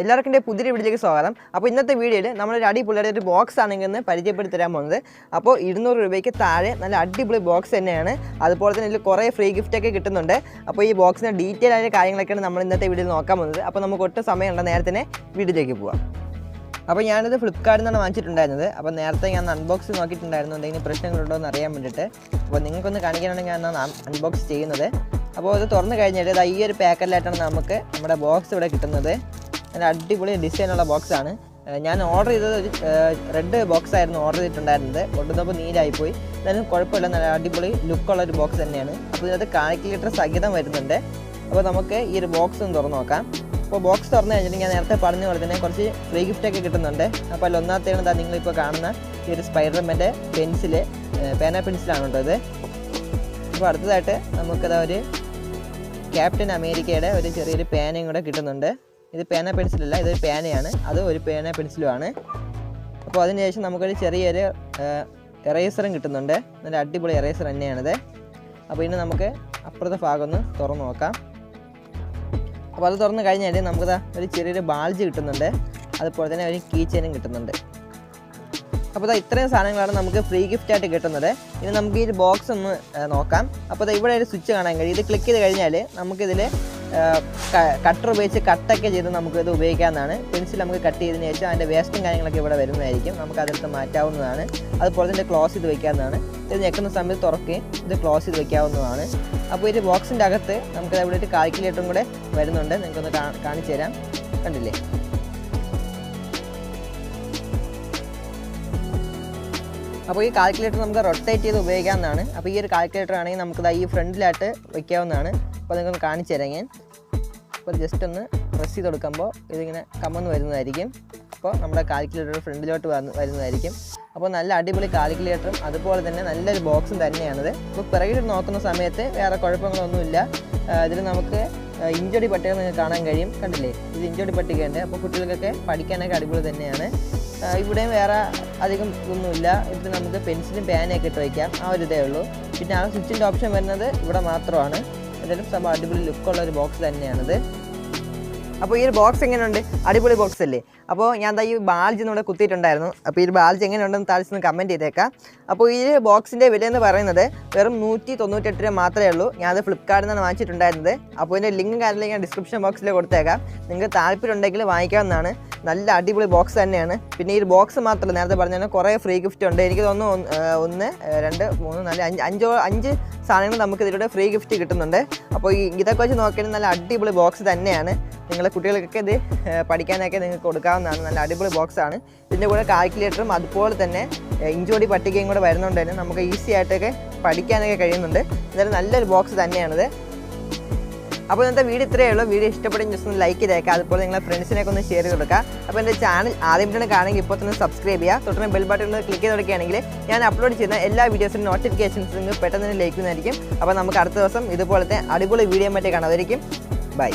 എല്ലാവർക്കും പുതിയ വീഡിയോയിലേക്ക് സ്വാഗതം. അപ്പോൾ ഇന്നത്തെ വീഡിയോയിൽ നമ്മളൊരു അടിപൊളിയുടെ ഒരു ബോക്സ് ആണെങ്കിൽ പരിചയപ്പെടുത്തി തരാൻ പോകുന്നത്. അപ്പോൾ ഇരുന്നൂറ് രൂപയ്ക്ക് താഴെ നല്ല അടിപൊളി ബോക്സ് തന്നെയാണ്. അതുപോലെ തന്നെ ഇതിൽ കുറേ ഫ്രീ ഗിഫ്റ്റൊക്കെ കിട്ടുന്നുണ്ട്. അപ്പോൾ ഈ ബോക്സിന്റെ ഡീറ്റെയിൽ ആയ കാര്യങ്ങളൊക്കെയാണ് നമ്മൾ ഇന്നത്തെ വീഡിയോയിൽ നോക്കാൻ പോകുന്നത്. അപ്പോൾ നമുക്ക് ഒട്ടും സമയമുണ്ട് നേരത്തെ വീഡിയോയിലേക്ക് പോവാം. അപ്പോൾ ഞാനിത് ഫ്ലിപ്കാർട്ടിൽ നിന്നാണ് വാങ്ങിച്ചിട്ടുണ്ടായിരുന്നത്. അപ്പോൾ നേരത്തെ ഞാൻ അൺബോക്സ് നോക്കിയിട്ടുണ്ടായിരുന്നു. എന്തെങ്കിലും പ്രശ്നങ്ങളുണ്ടോ എന്ന് അറിയാൻ വേണ്ടിയിട്ട്. അപ്പോൾ നിങ്ങൾക്കൊന്ന് കാണിക്കാനാണ് ഞാൻ അൺബോക്സ് ചെയ്യുന്നത്. അപ്പോൾ ഇത് തുറന്നു കഴിഞ്ഞിട്ട് ഇതാ ഈ ഒരു പാക്കറ്റിലായിട്ടാണ് നമുക്ക് നമ്മുടെ ബോക്സ് ഇവിടെ കിട്ടുന്നത്. നല്ല അടിപൊളി ഡിസൈനുള്ള ബോക്സാണ്. ഞാൻ ഓർഡർ ചെയ്തത് ഒരു റെഡ് ബോക്സ് ആയിരുന്നു ഓർഡർ ചെയ്തിട്ടുണ്ടായിരുന്നത്. കൊണ്ടുവന്നപ്പോൾ നീരായിപ്പോയി. എന്നാലും കുഴപ്പമില്ല. നല്ല അടിപൊളി ലുക്കുള്ള ഒരു ബോക്സ് തന്നെയാണ്. അപ്പോൾ ഇതിനകത്ത് കാൽക്കുലേറ്റർ സഹിതം വരുന്നുണ്ട്. അപ്പോൾ നമുക്ക് ഈ ഒരു ബോക്സ് ഒന്ന് തുറന്നു നോക്കാം. അപ്പോൾ ബോക്സ് തുറന്നു കഴിഞ്ഞിട്ട് ഞാൻ നേരത്തെ പറഞ്ഞ പോലെ തന്നെ കുറച്ച് ഫ്രീ ഗിഫ്റ്റ് ഒക്കെ കിട്ടുന്നുണ്ട്. അപ്പോൾ അതിൽ ഒന്നാമത്തേണ് എന്താ നിങ്ങളിപ്പോൾ കാണുന്ന ഈ ഒരു സ്പൈഡർമാന്റെ പെൻസിൽ പേന പെൻസിലാണ് ഉണ്ടത് അപ്പോൾ അടുത്തതായിട്ട് നമുക്കതാ ഒരു ക്യാപ്റ്റൻ അമേരിക്കയുടെ ഒരു ചെറിയൊരു പേനയും കൂടെ കിട്ടുന്നുണ്ട്. ഇത് പേന പെൻസിലല്ല ഇതൊരു പേനയാണ്. അത് ഒരു പേന പെൻസിലുമാണ്. അപ്പോൾ അതിനുശേഷം നമുക്കൊരു ചെറിയൊരു എറേസറും കിട്ടുന്നുണ്ട്. നല്ല അടിപൊളി എറേസർ തന്നെയാണിത്. അപ്പോൾ ഇനി നമുക്ക് അപ്പുറത്തെ ഭാഗം ഒന്ന് തുറന്ന് നോക്കാം. അപ്പോൾ അത് തുറന്ന് കഴിഞ്ഞാൽ നമുക്ക് ഒരു ചെറിയൊരു ബാൾജ് കിട്ടുന്നുണ്ട്. അതുപോലെ തന്നെ ഒരു കീ ചെയിനും കിട്ടുന്നുണ്ട്. അപ്പോൾ ദാ ഇത്രയും സാധനങ്ങളാണ് നമുക്ക് ഫ്രീ ഗിഫ്റ്റ് ആയിട്ട് കിട്ടുന്നത്. ഇനി നമുക്ക് ഈ ബോക്സ് ഒന്ന് നോക്കാം. അപ്പോൾ ഇവിടെ ഒരു സ്വിച്ച് കാണാൻ കഴിയും. ഇത് ക്ലിക്ക് ചെയ്ത് കഴിഞ്ഞാൽ നമുക്കിതിൽ കട്ടർ ഉപയോഗിച്ച് കട്ടൊക്കെ ചെയ്ത് നമുക്കിത് ഉപയോഗിക്കാവുന്നതാണ്. പെൻസിൽ നമുക്ക് കട്ട് ചെയ്തതിന് ശേഷം അതിന്റെ വേസ്റ്റും കാര്യങ്ങളൊക്കെ ഇവിടെ വരുന്നതായിരിക്കും. നമുക്ക് അതെടുത്ത് മാറ്റാവുന്നതാണ്. അതുപോലെ തന്നെ ക്ലോസ് ചെയ്ത് വയ്ക്കാവുന്നതാണ് ഇത് ഞെക്കുന്ന സമയത്ത് തുറക്കുകയും ഇത് ക്ലോസ് ചെയ്ത് വയ്ക്കാവുന്നതാണ് അപ്പോൾ ഒരു ബോക്സിന്റെ അകത്ത് നമുക്ക് ഇവിടെ ഒരു കാൽക്കുലേറ്ററും കൂടെ വരുന്നുണ്ട്. നിങ്ങൾക്കൊന്ന് കാണിച്ചു തരാം. കണ്ടില്ലേ? അപ്പോൾ ഈ കാൽക്കുലേറ്റർ നമുക്ക് റൊട്ടേറ്റ് ചെയ്ത് ഉപയോഗിക്കാവുന്നതാണ്. അപ്പോൾ ഈ ഒരു കാൽക്കുലേറ്റർ ആണെങ്കിൽ നമുക്ക് ദാ ഈ ഫ്രണ്ടിലായിട്ട് വയ്ക്കാവുന്നതാണ് അപ്പോൾ നിങ്ങൾക്കൊന്ന് കാണിച്ചു തരാം ഞാൻ. അപ്പോൾ ജസ്റ്റ് ഒന്ന് പ്രസ് ചെയ്ത് കൊടുക്കുമ്പോൾ ഇതിങ്ങനെ കമ്മന്ന് വരുന്നതായിരിക്കും. അപ്പോൾ നമ്മുടെ കാൽക്കുലേറ്റർ ഫ്രണ്ടിലോട്ട് വരുന്നതായിരിക്കും. അപ്പോൾ നല്ല അടിപൊളി കാൽക്കുലേറ്ററും അതുപോലെ തന്നെ നല്ലൊരു ബോക്സും തന്നെയാണത്. അപ്പോൾ പിറകിൽ നോക്കുന്ന സമയത്ത് വേറെ കുഴപ്പങ്ങളൊന്നുമില്ല. ഇതിൽ നമുക്ക് ഇഞ്ചടി പട്ടിക നിങ്ങൾക്ക് കാണാൻ കഴിയും. കണ്ടില്ലേ? ഇത് ഇഞ്ചടി പട്ടികയുണ്ട്. അപ്പോൾ കുട്ടികൾക്കൊക്കെ പഠിക്കാനൊക്കെ അടിപൊളി തന്നെയാണ്. ഇവിടെയും വേറെ അധികം ഒന്നുമില്ല ഇതിൽ നമുക്ക് പെൻസിലും പേനയൊക്കെ ഇട്ട് വയ്ക്കാം ആ ഒരു ഇതേ ഉള്ളൂ. പിന്നെ ആ സ്വിച്ചിന്റെ ഓപ്ഷൻ വരുന്നത് ഇവിടെ മാത്രമാണ്. എന്തായാലും സംഭവം അടിപൊളി ലുക്കുള്ള ഒരു ബോക്സ് തന്നെയാണിത്. അപ്പോൾ ഈ ഒരു ബോക്സ് എങ്ങനെയുണ്ട്? അടിപൊളി ബോക്സ് അല്ലേ? അപ്പോൾ ഞാൻ ഈ ബാൽജ് ഇവിടെ കുത്തിയിട്ടുണ്ടായിരുന്നു. അപ്പോൾ ഈ ബാൽജ് എങ്ങനെയുണ്ടെന്ന് താഴ്ച ഒന്ന് കമന്റ് ചെയ്തേക്കാം. അപ്പോൾ ഈ ബോക്സിന്റെ വില എന്ന് പറയുന്നത് വെറും നൂറ്റി തൊണ്ണൂറ്റെട്ട് രൂപ മാത്രമേ ഉള്ളൂ. ഞാനത് ഫ്ലിപ്കാർട്ടിൽ നിന്നാണ് വാങ്ങിച്ചിട്ടുണ്ടായിരുന്നത്. അപ്പോൾ ഇതിന്റെ ലിങ്ക് കാര്യങ്ങളും ഞാൻ ഡിസ്ക്രിപ്ഷൻ ബോക്സിൽ കൊടുത്തേക്കാം. നിങ്ങൾക്ക് താല്പര്യം ഉണ്ടെങ്കിൽ വാങ്ങിക്കാവുന്നതാണ്. നല്ല അടിപൊളി ബോക്സ് തന്നെയാണ്. പിന്നെ ഈ ബോക്സ് മാത്രമല്ല നേരത്തെ പറഞ്ഞാൽ കുറേ ഫ്രീ ഗിഫ്റ്റ് ഉണ്ട്. എനിക്ക് തോന്നുന്നു ഒന്ന്, രണ്ട് മൂന്ന് നാല് അഞ്ച് അഞ്ചോ അഞ്ച് സാധനങ്ങൾ നമുക്ക് ഇതിലൂടെ ഫ്രീ ഗിഫ്റ്റ് കിട്ടുന്നുണ്ട്. അപ്പോൾ ഈ ഇതൊക്കെ വെച്ച് നോക്കിയാൽ നല്ല അടിപൊളി ബോക്സ് തന്നെയാണ്. നിങ്ങളെ കുട്ടികൾക്കൊക്കെ ഇത് പഠിക്കാനൊക്കെ നിങ്ങൾക്ക് കൊടുക്കാവുന്നതാണ്. നല്ല അടിപൊളി ബോക്സ് ആണ്. ഇതിന്റെ കൂടെ കാൽക്കുലേറ്ററും അതുപോലെ തന്നെ ഇഞ്ചോടി പട്ടികയും കൂടെ വരുന്നതുകൊണ്ട് തന്നെ നമുക്ക് ഈസി ആയിട്ടൊക്കെ പഠിക്കാനൊക്കെ കഴിയുന്നുണ്ട്. എന്തായാലും നല്ലൊരു ബോക്സ് തന്നെയാണിത്. അപ്പോൾ ഇന്നത്തെ വീഡിയോ ഇത്രയേ ഉള്ളൂ. വീഡിയോ ഇഷ്ടപ്പെടുന്ന ജസ്റ്റ് ഒന്ന് ലൈക്ക് ചെയ്തേക്കുക. അതുപോലെ നിങ്ങളെ ഫ്രണ്ട്സിനൊക്കെ ഒന്ന് ഷെയർ കൊടുക്കുക. അപ്പോൾ എന്റെ ചാനൽ ആദ്യമായിട്ടാണ് കാണുമെങ്കിൽ ഇപ്പോൾ തന്നെ സബ്സ്ക്രൈബ് ചെയ്യുക. തുടർന്ന് ബെൽ ബട്ടൺ ക്ലിക്ക് ചെയ്ത് കൊടുക്കുകയാണെങ്കിൽ ഞാൻ അപ്ലോഡ് ചെയ്യുന്ന എല്ലാ വീഡിയോസിനും നോട്ടിഫിക്കേഷൻസ് നിങ്ങൾക്ക് പെട്ടെന്ന് തന്നെ ലഭിക്കുന്നതായിരിക്കും. അപ്പോൾ നമുക്ക് അടുത്ത ദിവസം ഇതുപോലത്തെ അടിപൊളി വീഡിയോ മറ്റേ കാണാമായിരിക്കും ബൈ